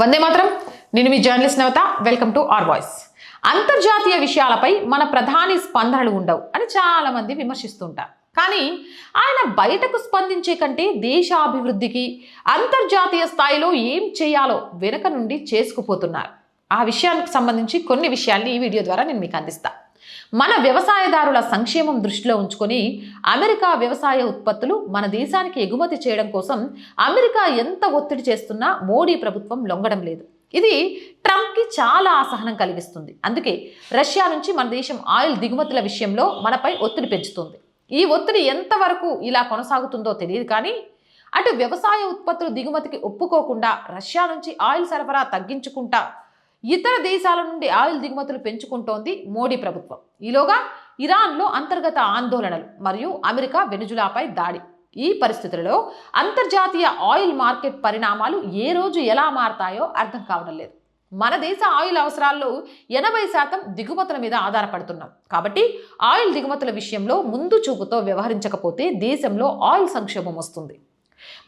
వందే మాత్రం. నేను మీ journalist Navatha. Welcome to R voice. అంతర్జాతీయ విషయాలపై మన ప్రధాని స్పందనలు ఉండవు అని చాలామంది విమర్శిస్తుంటారు. కానీ ఆయన బయటకు స్పందించే కంటే దేశ అభివృద్ధికి అంతర్జాతీయ స్థాయిలో ఏం చేయాలో వెనుక నుండి చేసుకుపోతున్నారు. ఆ విషయానికి సంబంధించి కొన్ని విషయాల్ని ఈ వీడియో ద్వారా నేను మీకు అందిస్తాను మన వ్యవసాయదారుల సంక్షేమం దృష్టిలో ఉంచుకొని అమెరికా వ్యవసాయ ఉత్పత్తులు మన దేశానికి ఎగుమతి చేయడం కోసం అమెరికా ఎంత ఒత్తిడి చేస్తున్నా మోడీ ప్రభుత్వం లొంగడం లేదు. ఇది ట్రంప్కి చాలా అసహనం కలిగిస్తుంది. అందుకే రష్యా నుంచి మన దేశం ఆయిల్ దిగుమతుల విషయంలో మనపై ఒత్తిడి పెంచుతుంది. ఈ ఒత్తిడి ఎంతవరకు ఇలా కొనసాగుతుందో తెలియదు కానీ అటు వ్యవసాయ ఉత్పత్తులు దిగుమతికి ఒప్పుకోకుండా రష్యా నుంచి ఆయిల్ సరఫరా తగ్గించుకుంటా ఇతర దేశాల నుండి ఆయిల్ దిగుమతులు పెంచుకుంటోంది మోడీ ప్రభుత్వం. ఈలోగా ఇరాన్లో అంతర్గత ఆందోళనలు మరియు అమెరికా వెనుజులాపై దాడి. ఈ పరిస్థితులలో అంతర్జాతీయ ఆయిల్ మార్కెట్ పరిణామాలు ఏ రోజు ఎలా మారతాయో అర్థం కావడం లేదు. మన దేశ ఆయిల్ అవసరాల్లో ఎనభై శాతం దిగుమతుల మీద ఆధారపడుతున్నాం. కాబట్టి ఆయిల్ దిగుమతుల విషయంలో ముందు చూపుతో వ్యవహరించకపోతే దేశంలో ఆయిల్ సంక్షోభం వస్తుంది.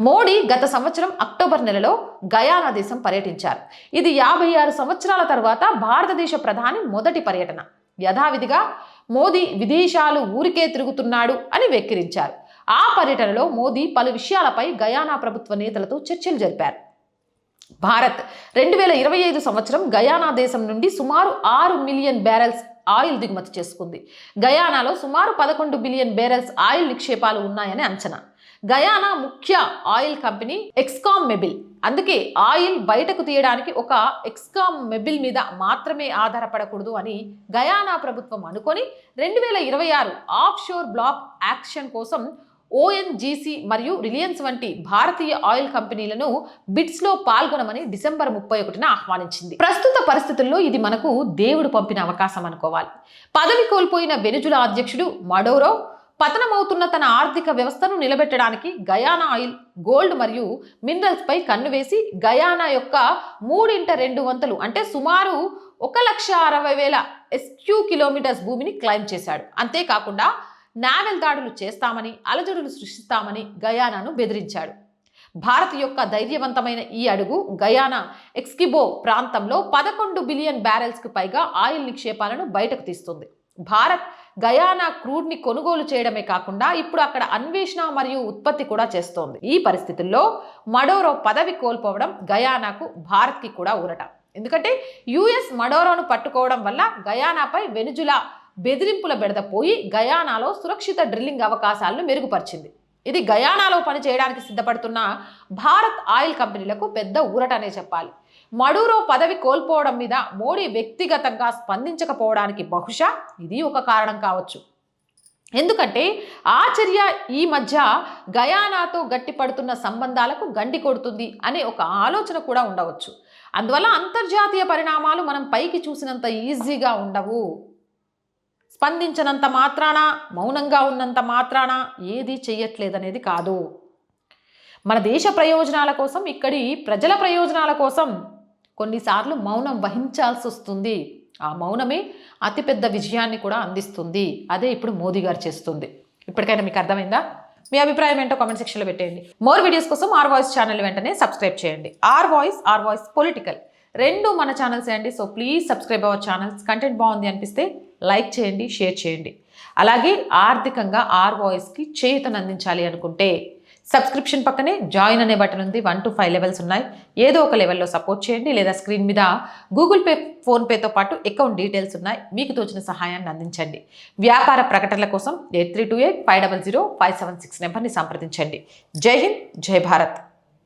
మోడీ గత సంవత్సరం అక్టోబర్ నెలలో గయానా దేశం పర్యటించారు. ఇది యాభై ఆరు సంవత్సరాల తర్వాత భారతదేశ ప్రధాని మొదటి పర్యటన. యథావిధిగా మోదీ విదేశాలు ఊరికే తిరుగుతున్నాడు అని వెక్కిరించారు. ఆ పర్యటనలో మోదీ పలు విషయాలపై గయానా ప్రభుత్వ నేతలతో చర్చలు జరిపారు. భారత్ రెండు వేల ఇరవై ఐదు సంవత్సరం గయానా దేశం నుండి సుమారు ఆరు మిలియన్ బ్యారెల్స్ ఆయిల్ దిగుమతి చేసుకుంది. గయానాలో సుమారు పదకొండు బిలియన్ బ్యారెల్స్ ఆయిల్ నిక్షేపాలు ఉన్నాయని అంచనా. గయానా ముఖ్య ఆయిల్ కంపెనీ ఎక్స్కామ్ మెబిల్ అందుకే ఆయిల్ బయటకు తీయడానికి ఒక ఎక్స్కామ్ మెబిల్ మీద మాత్రమే ఆధారపడకూడదు అని గయానా ప్రభుత్వం అనుకొని రెండు వేల ఇరవై ఆరు ఆఫ్ షోర్ బ్లాక్ యాక్షన్ కోసం ఓఎన్జీసీ మరియు రిలయన్స్ వంటి భారతీయ ఆయిల్ కంపెనీలను బిడ్స్లో పాల్గొనమని డిసెంబర్ ముప్పై ఒకటిన ఆహ్వానించింది. ప్రస్తుత పరిస్థితుల్లో ఇది మనకు దేవుడు పంపిన అవకాశం అనుకోవాలి. పదవి కోల్పోయిన వెనుజుల అధ్యక్షుడు మడోరో పతనమవుతున్న తన ఆర్థిక వ్యవస్థను నిలబెట్టడానికి గయానా ఆయిల్ గోల్డ్ మరియు మినరల్స్పై కన్ను వేసి గయానా యొక్క మూడింట రెండు వంతులు అంటే సుమారు ఒక లక్ష అరవై వేల ఎస్క్యూ కిలోమీటర్స్ భూమిని క్లైమ్ చేశాడు. అంతేకాకుండా నావెల్ దాడులు చేస్తామని అలజడులు సృష్టిస్తామని గయానాను బెదిరించాడు. భారత్ యొక్క ధైర్యవంతమైన ఈ అడుగు గయానా ఎక్స్కిబో ప్రాంతంలో పదకొండు బిలియన్ బ్యారెల్స్కి పైగా ఆయిల్ నిక్షేపాలను బయటకు తీస్తుంది. భారత్ గయానా క్రూడ్ని కొనుగోలు చేయడమే కాకుండా ఇప్పుడు అక్కడ అన్వేషణ మరియు ఉత్పత్తి కూడా చేస్తోంది. ఈ పరిస్థితుల్లో మడోరో పదవి కోల్పోవడం గయానాకు భారత్కి కూడా ఊరట. ఎందుకంటే యుఎస్ మడోరోను పట్టుకోవడం వల్ల గయానాపై వెనుజులా బెదిరింపుల బెడదపోయి గయానాలో సురక్షిత డ్రిల్లింగ్ అవకాశాలను మెరుగుపరిచింది. ఇది గయానాలో పని చేయడానికి సిద్ధపడుతున్న భారత్ ఆయిల్ కంపెనీలకు పెద్ద ఊరటనే చెప్పాలి. మడూరో పదవి కోల్పోవడం మీద మోడీ వ్యక్తిగతంగా స్పందించకపోవడానికి బహుశా ఇది ఒక కారణం కావచ్చు. ఎందుకంటే ఆ చర్య ఈ మధ్య గయానాతో గట్టిపడుతున్న సంబంధాలకు గండి కొడుతుంది అనే ఒక ఆలోచన కూడా ఉండవచ్చు. అందువల్ల అంతర్జాతీయ పరిణామాలు మనం పైకి చూసినంత ఈజీగా ఉండవు. స్పందించినంత మాత్రాన? మౌనంగా ఉన్నంత మాత్రాన? ఏది చెయ్యట్లేదనేది కాదు. మన దేశ ప్రయోజనాల కోసం ఇక్కడి ప్రజల ప్రయోజనాల కోసం కొన్నిసార్లు మౌనం వహించాల్సి వస్తుంది ఆ మౌనమే అతిపెద్ద విజయాన్ని కూడా అందిస్తుంది. అదే ఇప్పుడు మోదీ గారు చేస్తుంది. ఇప్పటికైనా మీకు అర్థమైందా? మీ అభిప్రాయం ఏంటో కామెంట్ సెక్షన్లో పెట్టేయండి. మోర్ వీడియోస్ కోసం ఆర్ వాయిస్ ఛానల్ వెంటనే సబ్స్క్రైబ్ చేయండి. R voice R voice political. రెండు మన ఛానల్స్ అండి. So please subscribe our channels. Content బాగుంది అనిపిస్తే లైక్ చేయండి షేర్ చేయండి. అలాగే ఆర్థికంగా ఆర్ వాయిస్కి చేయుతను అందించాలి అనుకుంటే సబ్స్క్రిప్షన్ పక్కనే జాయిన్ అనే బటన్ ఉంది వన్ టు ఫైవ్ లెవెల్స్ ఉన్నాయి. ఏదో ఒక లెవెల్లో సపోర్ట్ చేయండి లేదా స్క్రీన్ మీద గూగుల్ పే ఫోన్పేతో పాటు అకౌంట్ డీటెయిల్స్ ఉన్నాయి మీకు తోచిన సహాయాన్ని అందించండి. వ్యాపార ప్రకటనల కోసం eight three two eight five double zero five seven six నెంబర్ని సంప్రదించండి. జై హింద్ జై భారత్.